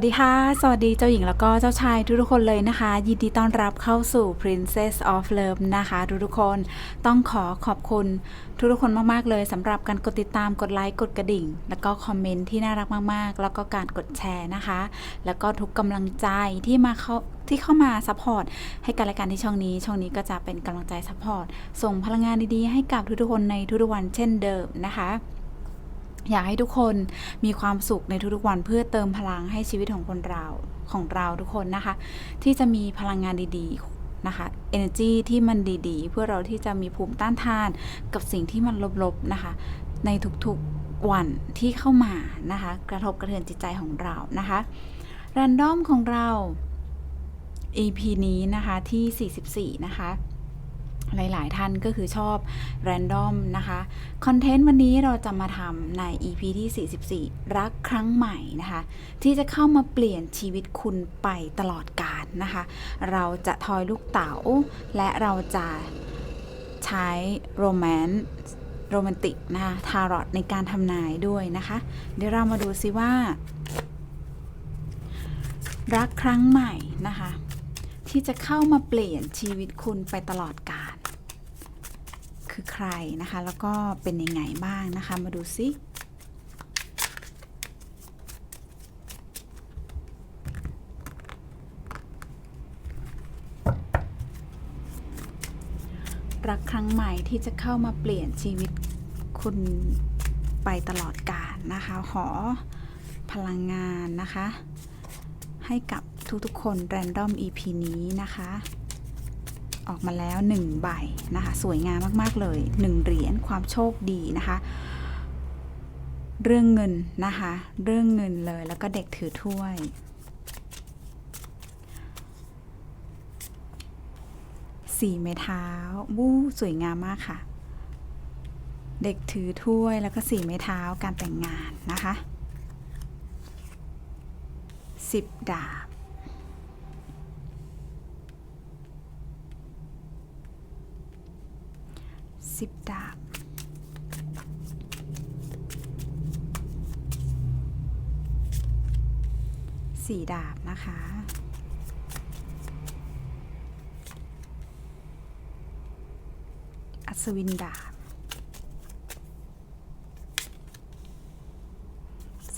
วัสดีค่ะ สวัสดีเจ้าหญิงแล้วก็เจ้าชายทุกๆคนเลยนะคะ ยินดีต้อนรับเข้าสู่ Princess of Love นะคะทุกๆคนต้องขอขอบคุณทุกๆคนมากๆเลยสำหรับการกดติดตามกดไลค์กดกระดิ่ง แล้วก็คอมเมนต์ที่น่ารักมากๆ แล้วก็การกดแชร์นะคะ แล้วก็ทุกกำลังใจที่มาเข้าที่เข้ามาซัพพอร์ตให้กันและกันที่ช่องนี้ ช่องนี้ก็จะเป็นกำลังใจซัพพอร์ตส่งพลังงานดีๆให้กับทุกๆคนในทุกๆวันเช่นเดิมนะคะ อยากให้ทุกคนมีความสุขในทุกๆวันเพื่อเติมพลังให้ชีวิตของคนเราของเราทุกคนนะคะ ที่จะมีพลังงานดีๆนะคะ energy ที่มันดีๆ เพื่อเราที่จะมีภูมิต้านทานกับสิ่งที่มันลบๆนะคะ ในทุกๆวันที่เข้ามานะคะ กระทบกระเทือนจิตใจของเรานะคะรันดอมของเรา EP นี้นะคะที่ 44 นะคะ หลาย ๆ ท่านก็คือชอบ Random นะคะ คอนเทนต์วันนี้เราจะมาทำใน EP ที่ 44 รักครั้งใหม่นะคะ ที่จะเข้ามาเปลี่ยนชีวิตคุณไปตลอดกาลนะคะ เราจะทอยลูกเต๋าและเราจะใช้โรแมนต์โรแมนติกนะคะทารอตในการทำนายด้วยนะคะ เดี๋ยวเรามาดูซิว่า รักครั้งใหม่นะคะ ที่จะเข้ามาเปลี่ยนชีวิตคุณไปตลอดกาล คือใครนะคะ แล้วก็เป็นยังไงบ้างนะคะ มาดูซิรักครั้งใหม่ที่จะเข้ามาเปลี่ยนชีวิตคุณไปตลอดกาลนะคะ ขอพลังงานนะคะ ให้กับทุกๆคน Random EP นี้นะคะ ออกมาแล้ว 1 ใบนะคะ สวยงามมาก ๆ เลย 1 เหรียญความโชคดีนะคะ เรื่องเงินนะคะ เรื่องเงินเลยแล้วก็เด็กถือถ้วย สี่ไม้เท้าวู้สวยงามมากค่ะ เด็กถือถ้วยแล้วก็สี่ไม้เท้าการแต่งงานนะคะสิบดาบ สิบดาบ สี่ดาบนะคะ อัศวินดาบ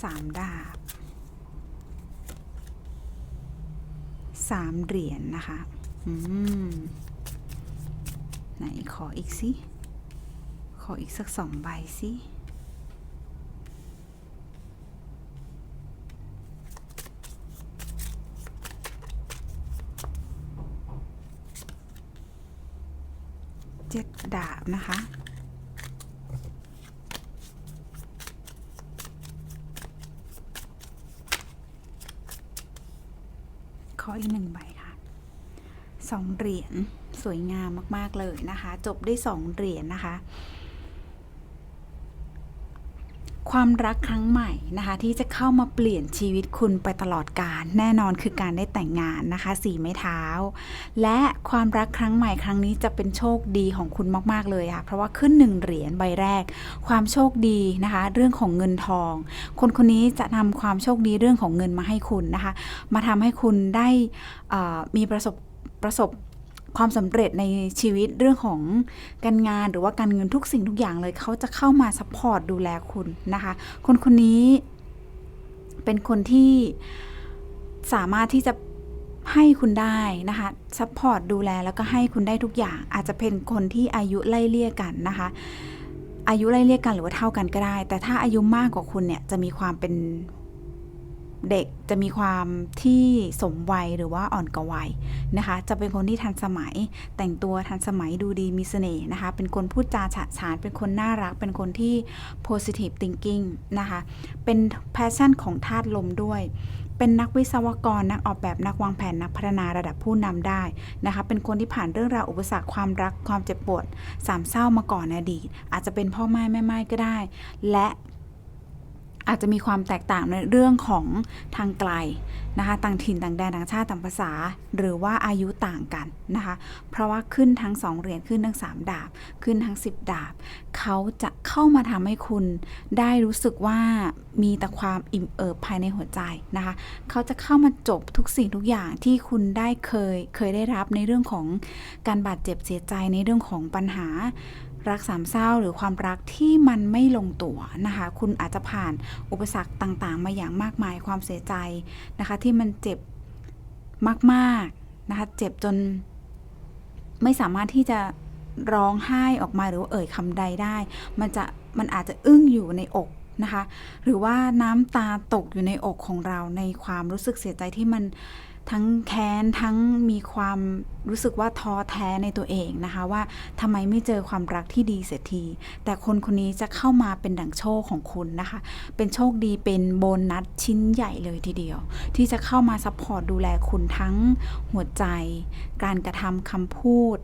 สามดาบสามเหรียญนนะคะ อืม ไหนขออีกสิ ขออีกสักสองใบสิเจ็ดดาบนะคะ ขออีกหนึ่งใบค่ะสองเหรียญสวยงามมาก ๆ เลยนะคะ จบได้สองเหรียญนะคะ ความรักครั้งใหม่นะคะ ที่จะเข้ามาเปลี่ยนชีวิตคุณไปตลอดกาลแน่นอนคือการได้แต่งงานนะคะ สีไม้เท้า และความรักครั้งใหม่ครั้งนี้จะเป็นโชคดีของคุณมาก ๆ เลยค่ะเพราะว่าขึ้นหนึ่งเหรียญใบแรก ความโชคดีนะคะ เรื่องของเงินทอง คนคนนี้จะนำความโชคดีเรื่องของเงินมาให้คุณนะคะ มาทำให้คุณได้มีประสบประสบ ความสำเร็จในชีวิตเรื่องของการงานหรือว่าการเงินทุกสิ่งทุกอย่างเลยเขาจะเข้ามาซัพพอร์ตดูแลคุณนะคะ คนคนนี้เป็นคนที่สามารถที่จะให้คุณได้นะคะซัพพอร์ตดูแลแล้วก็ให้คุณได้ทุกอย่าง อาจจะเป็นคนที่อายุไล่เลี่ยกันนะคะ อายุไล่เลี่ยกันหรือว่าเท่ากันก็ได้ แต่ถ้าอายุมากกว่าคุณเนี่ยจะมีความเป็น เด็กจะมีความที่สมวัยหรือว่าอ่อนกว่าวัยนะคะ จะเป็นคนที่ทันสมัย แต่งตัวทันสมัยดูดีมีเสน่ห์นะคะ เป็นคนพูดจาฉะฉาน เป็นคนน่ารัก เป็นคนที่ positive thinking นะคะ เป็น passion ของธาตุลมด้วย เป็นนักวิศวกร นักออกแบบ นักวางแผน นักพัฒนาระดับผู้นำได้นะคะ เป็นคนที่ผ่านเรื่องราวอุปสรรคความรัก ความเจ็บปวด สามเศร้ามาก่อนในอดีต อาจจะเป็นพ่อแม่แม่ไม้ก็ได้ และ อาจจะมีความแตกต่างในเรื่องของทางไกลนะคะต่างถิ่นต่างแดนต่างชาติต่างภาษา หรือว่าอายุต่างกันนะคะเพราะว่าขึ้นทั้ง 2เหรียญขึ้นทั้ง 3 ดาบ ขึ้นทั้ง 10 ดาบ เขาจะเข้ามาทำให้คุณได้รู้สึกว่ามีแต่ความอิ่มเอิบภายในหัวใจนะคะเขาจะเข้ามาจบทุกสิ่งทุกอย่างที่คุณได้เคยเคยได้รับในเรื่องของการบาดเจ็บเสียใจในเรื่องของปัญหา รักสามเศร้าหรือความรักที่มันไม่ลงตัวนะคะ คุณอาจจะผ่านอุปสรรคต่างๆ มาอย่างมากมายความเสียใจนะคะ ที่มันเจ็บมากๆนะคะ เจ็บจนไม่สามารถที่จะร้องไห้ออกมาหรือเอ่ยคำใดได้ มันจะมันอาจจะอึ้งอยู่ในอกนะคะ หรือว่าน้ำตาตกอยู่ในอกของเราในความรู้สึกเสียใจที่มัน ทั้งแค้นทั้งมีความรู้สึกว่าท้อแท้ในตัวเองนะคะว่าทำไมไม่เจอความรักที่ดีเสียที แต่คนคนนี้จะเข้ามาเป็นดั่งโชคของคุณนะคะ เป็นโชคดีเป็นโบนัสชิ้นใหญ่เลยทีเดียว ที่จะเข้ามาซัพพอร์ตดูแลคุณทั้งหัวใจ การกระทำคำพูด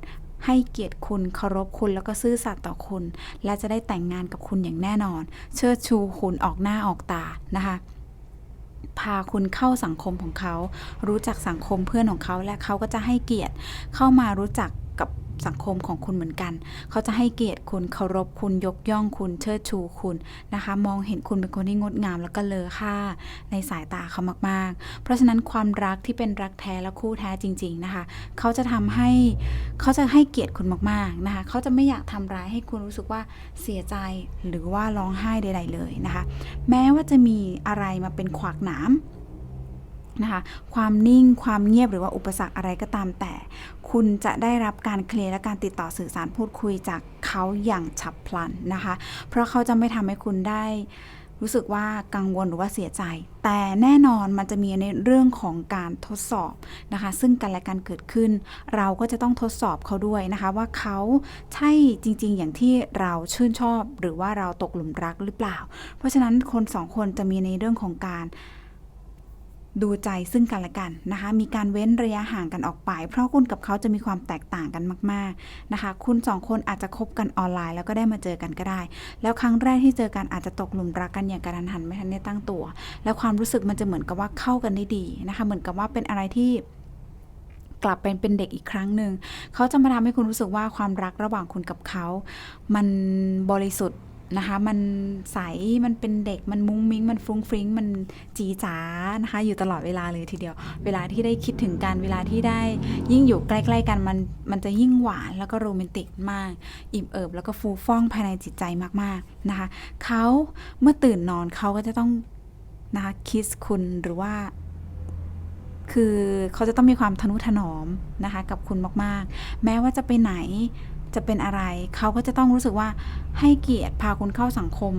ให้เกียรติคุณเคารพคุณแล้วก็ซื่อสัตย์ต่อคุณ และจะได้แต่งงานกับคุณอย่างแน่นอน เชิดชูคุณออกหน้าออกตานะคะ พาคุณเข้าสังคมของเขา รู้จักสังคมเพื่อนของเขาและเขาก็จะให้เกียรติเข้ามารู้จัก สังคมของคุณเหมือนกัน เขาจะให้เกียรติคุณเคารพคุณยกย่องคุณเชิดชูคุณนะคะ มองเห็นคุณเป็นคนที่งดงามแล้วก็เลอค่าในสายตาเขามาก ๆ เพราะฉะนั้นความรักที่เป็นรักแท้และคู่แท้จริง ๆนะคะ เขาจะทำให้เขาจะให้เกียรติคุณมากๆนะคะ เขาจะไม่อยากทำร้ายให้คุณรู้สึกว่าเสียใจหรือว่าร้องไห้ใด ๆ เลยนะคะ แม้ว่าจะมีอะไรมาเป็นขวากหนาม นะคะความนิ่งความเงียบหรือว่าอุปสรรคอะไรก็ตามแต่ คุณจะได้รับการเคลียร์และการติดต่อสื่อสารพูดคุยจากเขาอย่างฉับพลันนะคะ เพราะเขาจะไม่ทำให้คุณได้รู้สึกว่ากังวลหรือว่าเสียใจ แต่แน่นอนมันจะมีในเรื่องของการทดสอบนะคะ ซึ่งกันและกันเกิดขึ้น เราก็จะต้องทดสอบเขาด้วยนะคะ ว่าเขาใช่จริง ๆ อย่างที่เราชื่นชอบ หรือว่าเราตกหลุมรักหรือเปล่า เพราะฉะนั้นคนสองคนจะมีในเรื่องของการ ดูใจซึ่งกันและกันนะคะ มีการเว้นระยะห่างกันออกไป เพราะคุณกับเขาจะมีความแตกต่างกันมาก ๆนะคะ คุณสองคนอาจจะคบกันออนไลน์ แล้วก็ได้มาเจอกันก็ได้ แล้วครั้งแรกที่เจอกันอาจจะตกหลุมรักกันอย่างกระทันหันไม่ทันได้ตั้งตัว แล้วความรู้สึกมันจะเหมือนกับว่าเข้ากันได้ดีนะคะ เหมือนกับว่าเป็นอะไรที่กลับเป็นเป็นเด็กอีกครั้งหนึ่ง เขาจะมาทำให้คุณรู้สึกว่าความรักระหว่างคุณกับเขา มันบริสุทธิ์ นะคะ มันใส มันเป็นเด็ก มันมุ้งมิ้ง มันฟุ้งฟริ้ง มันจีจ๋านะคะ อยู่ตลอดเวลาเลยทีเดียว เวลาที่ได้คิดถึงกัน เวลาที่ได้ยิ่งอยู่ใกล้ๆกัน มัน มันจะยิ่งหวานแล้วก็โรแมนติกมาก อิ่มเอิบแล้วก็ฟูฟ่องภายในจิตใจมากๆนะคะ เขาเมื่อตื่นนอนเขาก็จะต้องนะคะคิสคุณหรือว่าคือเขาจะต้องมีความทนุถนอมนะคะกับคุณมากๆ แม้ว่าจะไปไหน จะเป็นอะไร เขาก็จะต้องรู้สึกว่าให้เกียรติพาคุณเข้าสังคม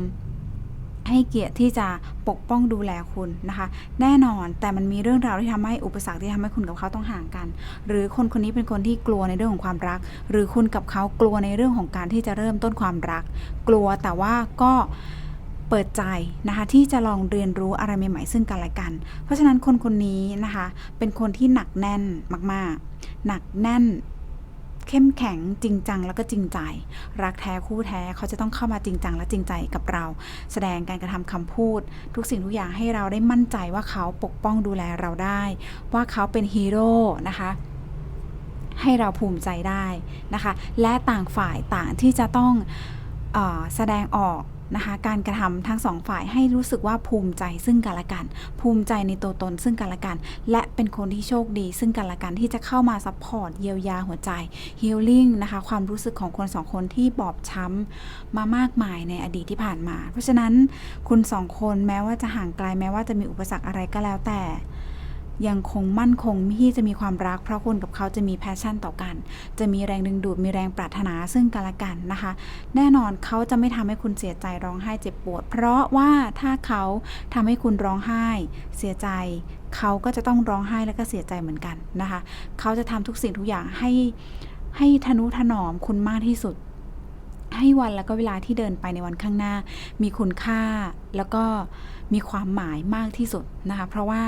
ให้เกียรติที่จะปกป้องดูแลคุณนะคะ แน่นอนแต่มันมีเรื่องราวที่ทำให้อุปสรรคที่ทำให้คุณกับเขาต้องห่างกัน หรือคนคนนี้เป็นคนที่กลัวในเรื่องของความรัก หรือคุณกับเขากลัวในเรื่องของการที่จะเริ่มต้นความรัก กลัวแต่ว่าก็เปิดใจนะคะที่จะลองเรียนรู้อะไรใหม่ๆซึ่งกันและกัน เพราะฉะนั้นคนคนนี้นะคะเป็นคนที่หนักแน่นมากๆ หนักแน่น เข้มแข็งจริงจังแล้วก็จริงใจ รักแท้คู่แท้เขาจะต้องเข้ามาจริงจังและจริงใจกับเรา แสดงการกระทำคำพูด ทุกสิ่งทุกอย่างให้เราได้มั่นใจว่าเขาปกป้องดูแลเราได้ ว่าเขาเป็นฮีโร่นะคะให้เราภูมิใจได้นะคะ และต่างฝ่ายต่างที่จะต้องออแสดงออก นะคะการกระทำทั้งสองฝ่ายให้รู้สึกว่าภูมิใจซึ่งกันและกัน ภูมิใจในตัวตนซึ่งกันและกัน และเป็นคนที่โชคดี ซึ่งกันและกันที่จะเข้ามาซัพพอร์ตเยียวยาหัวใจฮีลลิ่งนะคะความรู้สึกของคนสองคนที่บอบช้ำมามากมายในอดีตที่ผ่านมา เพราะฉะนั้นคุณสองคนแม้ว่าจะห่างไกลแม้ว่าจะมีอุปสรรคอะไรก็แล้วแต่ ยังคงมั่นคงที่จะมีความรัก เพราะคุณกับเขาจะมีแพชชั่นต่อกัน จะมีแรงดึงดูดมีแรงปรารถนาซึ่งกันและกันนะคะ แน่นอนเขาจะไม่ทำให้คุณเสียใจร้องไห้เจ็บปวด เพราะว่าถ้าเขาทำให้คุณร้องไห้ เสียใจเขาก็จะต้องร้องไห้และก็เสียใจเหมือนกันนะคะ เขาจะทำทุกสิ่งทุกอย่างให้ให้ทนุถนอมคุณมากที่สุด ให้วันแล้วก็เวลาที่เดินไปในวันข้างหน้า มีคุณค่าแล้วก็มีความหมายมากที่สุดนะคะ เพราะว่า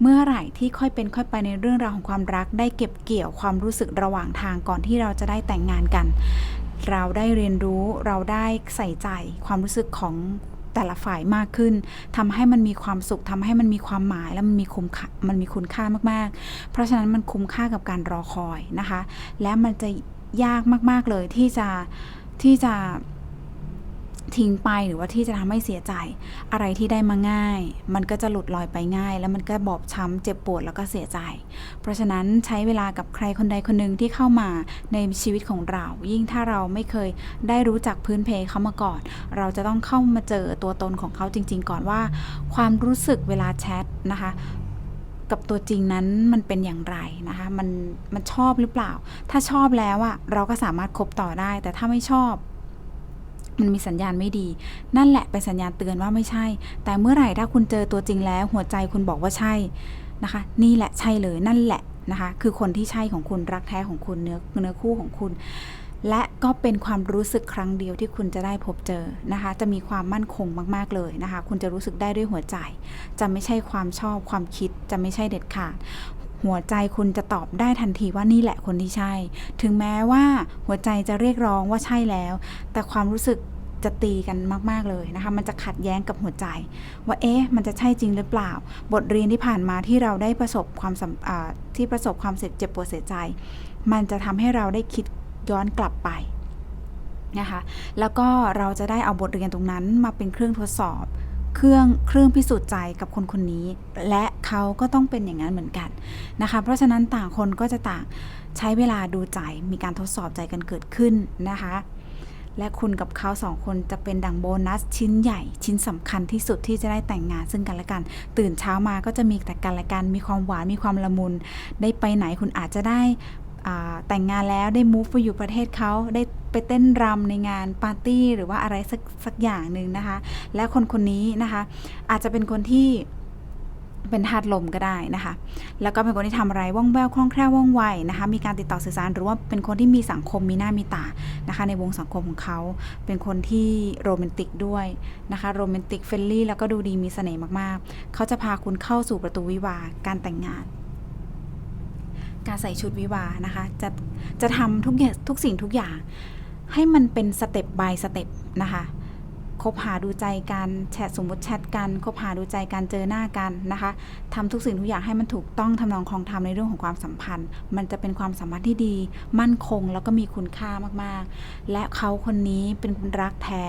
เมื่อไหร่ที่ค่อยเป็นค่อยไปในเรื่องราวของความรัก ได้เก็บเกี่ยวความรู้สึกระหว่างทางก่อนที่เราจะได้แต่งงานกัน เราได้เรียนรู้เราได้ใส่ใจความรู้สึกของแต่ละฝ่ายมากขึ้นทำให้มันมีความสุขทำให้มันมีความหมายและมันมีคุ้มค่ามันมีคุณค่ามากๆ เพราะฉะนั้นมันคุ้มค่ากับการรอคอยนะคะ และมันจะยากมากๆเลยที่จะ ที่จะทิ้งไปหรือว่าที่จะทำให้เสียใจ อะไรที่ได้มาง่าย มันก็จะหลุดลอยไปง่าย แล้วมันก็บอบช้ำเจ็บปวดแล้วก็เสียใจ เพราะฉะนั้นใช้เวลากับใครคนใดคนหนึ่งที่เข้ามาในชีวิตของเรา ยิ่งถ้าเราไม่เคยได้รู้จักพื้นเพเขามาก่อน เราจะต้องเข้ามาเจอตัวตนของเขาจริง ๆ ก่อนว่า ความรู้สึกเวลาแชทนะคะ กับตัวจริงนั้นมันเป็นอย่างไรนะคะ มันมันชอบหรือเปล่า ถ้าชอบแล้วอะเราก็สามารถคบต่อได้ แต่ถ้าไม่ชอบ มันมีสัญญาณไม่ดี นั่นแหละเป็นสัญญาณเตือนว่าไม่ใช่ แต่เมื่อไหร่ถ้าคุณเจอตัวจริงแล้ว หัวใจคุณบอกว่าใช่นะคะ นี่แหละใช่เลยนั่นแหละนะคะ คือคนที่ใช่ของคุณรักแท้ของคุณเนื้อเนื้อคู่ของคุณ และก็เป็นความรู้สึกครั้งเดียวที่คุณจะได้พบเจอนะคะ จะมีความมั่นคงมาก ๆ เลยนะคะ คุณจะรู้สึกได้ด้วยหัวใจ จะไม่ใช่ความชอบความคิดจะไม่ใช่เด็ดขาด หัวใจคุณจะตอบได้ทันทีว่านี่แหละคนที่ใช่ ถึงแม้ว่าหัวใจจะเรียกร้องว่าใช่แล้ว แต่ความรู้สึกจะตีกันมาก ๆ เลยนะคะ มันจะขัดแย้งกับหัวใจ ว่าเอ๊ะ มันจะใช่จริงหรือเปล่า บทเรียนที่ผ่านมาที่เราได้ประสบความที่ประสบความเจ็บปวดเสียใจ มันจะทำให้เราได้คิด ย้อนกลับไปนะคะแล้วก็เราจะได้เอาบทเรียนตรงนั้นมาเป็นเครื่องทดสอบ เครื่องเครื่องพิสูจน์ใจกับคนคนนี้ และเขาก็ต้องเป็นอย่างนั้นเหมือนกันนะคะเพราะฉะนั้นต่างคนก็จะต่างใช้เวลาดูใจมีการทดสอบใจกันเกิดขึ้นนะคะและคุณกับเขาสองคนจะเป็นดังโบนัสชิ้นใหญ่ชิ้นสำคัญที่สุดที่จะได้แต่งงานซึ่งกันและกัน ตื่นเช้ามาก็จะมีแต่กันและกัน มีความหวานมีความละมุน ได้ไปไหนคุณอาจจะได้ แต่งงานแล้วได้ move ไปอยู่ประเทศเขาได้ไปเต้นรำในงานปาร์ตี้หรือว่าอะไรสักสักอย่างหนึ่งนะคะ และคนคนนี้นะคะอาจจะเป็นคนที่เป็นธาตุลมก็ได้นะคะ แล้วก็เป็นคนที่ทำอะไรว่องแววคล่องแคล่วว่องไวนะคะ มีการติดต่อสื่อสารหรือว่าเป็นคนที่มีสังคมมีหน้ามีตานะคะ ในวงสังคมของเขา เป็นคนที่โรแมนติกด้วยนะคะโรแมนติกเฟลลี่แล้วก็ดูดีมีเสน่ห์มากๆ เขาจะพาคุณเข้าสู่ประตูวิวาการแต่งงาน การใส่ชุดวิวานะคะ จะจะทำทุกอย่างทุกสิ่งทุกอย่าง ให้มันเป็นสเต็ป by สเต็ปนะคะคบหาดูใจกันแชทสมมติแชทกันคบหาดูใจกันเจอหน้ากันนะคะทำทุกสิ่งทุกอย่างให้มันถูกต้องทำนองคลองธรรมในเรื่องของความสัมพันธ์ มันจะเป็นความสัมพันธ์ที่ดี มั่นคงแล้วก็มีคุณค่ามากๆ และเขาคนนี้เป็นคนรักแท้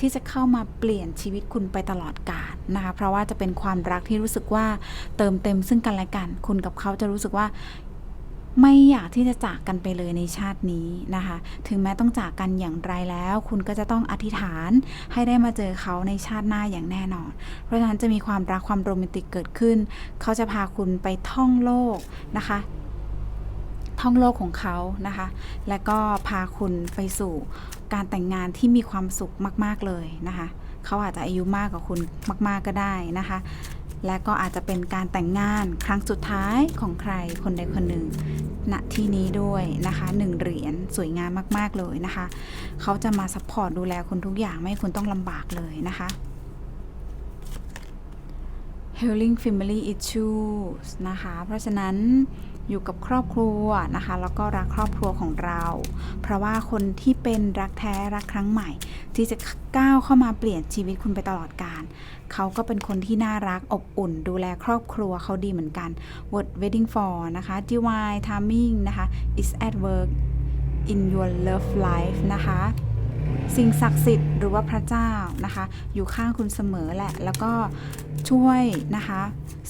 ที่จะเข้ามาเปลี่ยนชีวิตคุณไปตลอดกาลนะคะ เพราะว่าจะเป็นความรักที่รู้สึกว่าเติมเต็มซึ่งกันและกัน คุณกับเขาจะรู้สึกว่า ไม่อยากที่จะจากกันไปเลยในชาตินี้นะคะ ถึงแม้ต้องจากกันอย่างไรแล้ว คุณก็จะต้องอธิษฐานให้ได้มาเจอเขาในชาติหน้าอย่างแน่นอน เพราะฉะนั้นจะมีความรักความโรแมนติกเกิดขึ้น เขาจะพาคุณไปท่องโลกนะคะ ท่องโลกของเขานะคะ และก็พาคุณไปสู่การแต่งงานที่มีความสุขมาก ๆเลยนะคะ เขาอาจจะอายุมากกว่าคุณมาก ๆก็ได้นะคะ และก็อาจจะเป็นการแต่งงานครั้งสุดท้ายของใครคนใดคนหนึ่งณที่นี้ด้วยนะคะหนึ่งเหรียญสวยงามมาก ๆ เลยนะคะ เขาจะมาซัพพอร์ตดูแลคุณทุกอย่างไม่ให้คุณต้องลำบากเลยนะคะ Healing Family Issues นะคะ เพราะฉะนั้น อยู่กับครอบครัวนะคะ แล้วก็รักครอบครัวของเรา เพราะว่าคนที่เป็นรักแท้รักครั้งใหม่ ที่จะก้าวเข้ามาเปลี่ยนชีวิตคุณไปตลอดกาลเขาก็เป็นคนที่น่ารักอบอุ่น ดูแลครอบครัวเขาดีเหมือนกัน What Waiting for นะคะ Divine Timing นะคะ is at work in your love life นะคะ สิ่งศักดิ์สิทธิ์หรือว่าพระเจ้านะคะ อยู่ข้างคุณเสมอแหละ แล้วก็ช่วยนะคะ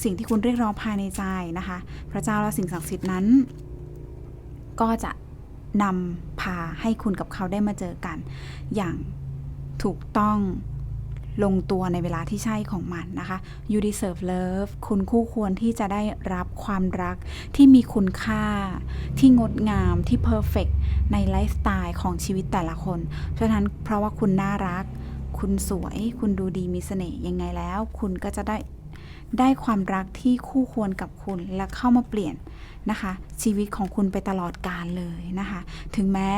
สิ่งที่คุณเรียกร้องภายในใจนะคะ พระเจ้าและสิ่งศักดิ์สิทธิ์นั้น ก็จะนำพาให้คุณกับเขาได้มาเจอกัน อย่างถูกต้อง ลงตัวในเวลาที่ใช่ของมันนะคะ you deserve love คุณคู่ควรที่จะได้รับความรักที่มีคุณค่า ที่งดงามที่ perfect ในไลฟ์สไตล์ของชีวิตแต่ละคน เพราะฉะนั้นเพราะว่าคุณน่ารัก คุณสวย คุณดูดีมีเสน่ห์ยังไงแล้ว คุณก็จะได้ได้ความรักที่คู่ควรกับคุณและเข้ามาเปลี่ยนนะคะ ชีวิตของคุณไปตลอดกาลเลยนะคะ ถึงแม้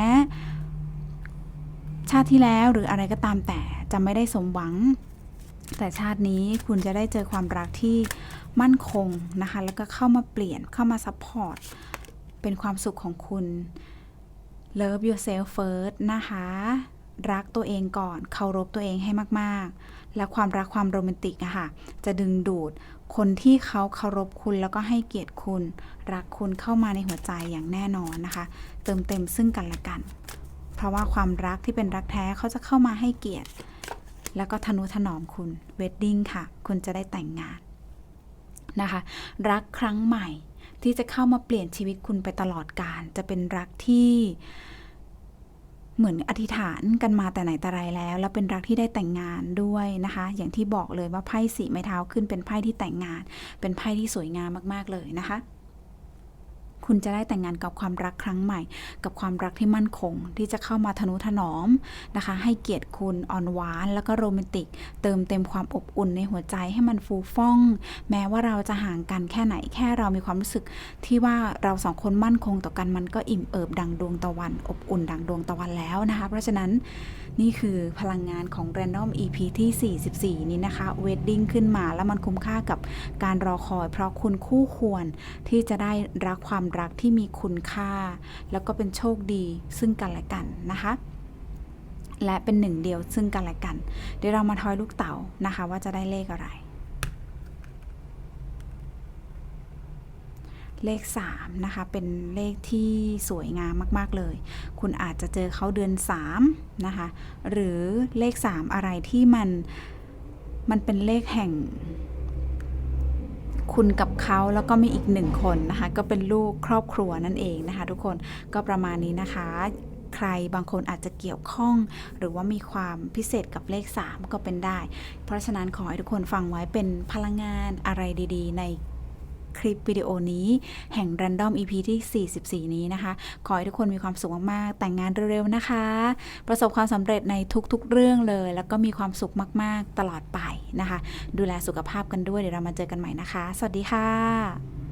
ชาติที่แล้วหรืออะไรก็ตามแต่จะไม่ได้สมหวัง แต่ชาตินี้คุณจะได้เจอความรักที่มั่นคงนะคะ แล้วก็เข้ามาเปลี่ยนเข้ามาซัพพอร์ตเป็นความสุขของคุณ Love yourself first นะคะ รักตัวเองก่อน เคารพตัวเองให้มาก ๆ และความรักความโรแมนติกอะค่ะ จะดึงดูดคนที่เขาเคารพคุณแล้วก็ให้เกียรติคุณ รักคุณเข้ามาในหัวใจอย่างแน่นอนนะคะ เติมเต็มซึ่งกันและกัน เพราะว่าความรักที่เป็นรักแท้เขาจะเข้ามาให้เกียรติ แล้วก็ทนุถนอมคุณเวดดิ้งค่ะ คุณจะได้แต่งงานนะคะ รักครั้งใหม่ที่จะเข้ามาเปลี่ยนชีวิตคุณไปตลอดกาลจะเป็นรักที่เหมือนอธิษฐานกันมาแต่ไหนแต่ไรแล้ว แล้วเป็นรักที่ได้แต่งงานด้วยนะคะ อย่างที่บอกเลยว่าไพ่สีไม้เท้าขึ้นเป็นไพ่ที่แต่งงาน เป็นไพ่ที่สวยงามมากๆเลยนะคะ คุณจะได้แต่งงานกับความรักครั้งใหม่ กับความรักที่มั่นคง ที่จะเข้ามาทนุถนอมนะคะ ให้เกียรติคุณอ่อนหวาน แล้วก็โรแมนติก เติมเต็มความอบอุ่นในหัวใจให้มันฟูฟ่อง แม้ว่าเราจะห่างกันแค่ไหนแค่เรามีความรู้สึกที่ว่าเราสองคนมั่นคงต่อกันมันก็อิ่มเอิบดังดวงตะวัน อบอุ่นดังดวงตะวันแล้วนะคะ เพราะฉะนั้นนี่คือพลังงานของ Random EP ที่ 44 นี้นะคะ Wedding ขึ้นมาแล้วมันคุ้มค่ากับการรอคอย เพราะคุณคู่ควรที่จะได้รักความรรักที่มีคุณค่า แล้วก็เป็นโชคดีซึ่งกันและกันนะคะ และเป็นหนึ่งเดียวซึ่งกันและกัน เดี๋ยวเรามาทอยลูกเต๋านะคะ ว่าจะได้เลขอะไร เลข 3 นะคะ เป็นเลขที่สวยงามมาก ๆ เลย คุณอาจจะเจอเขาเดือน 3 นะคะ หรือเลข 3 อะไรที่มันมันเป็นเลขแห่ง คุณกับเขาแล้วก็มีอีกหนึ่งคนนะคะ ก็เป็นลูกครอบครัวนั่นเองนะคะ ทุกคนก็ประมาณนี้นะคะใครบางคนอาจจะเกี่ยวข้อง หรือว่ามีความพิเศษกับเลข 3 ก็เป็นได้ เพราะฉะนั้นขอให้ทุกคนฟังไว้เป็นพลังงานอะไรดี ๆ ใน คลิปวิดีโอนี้ แห่ง Random EP ที่ 44 นี้นะคะ ขอให้ทุกคนมีความสุขมากๆ แต่งงานเร็วๆนะคะ ประสบความสำเร็จในทุกๆเรื่องเลย แล้วก็มีความสุขมากๆตลอดไปนะคะ ดูแลสุขภาพกันด้วยเดี๋ยวเรามาเจอกันใหม่นะคะ สวัสดีค่ะ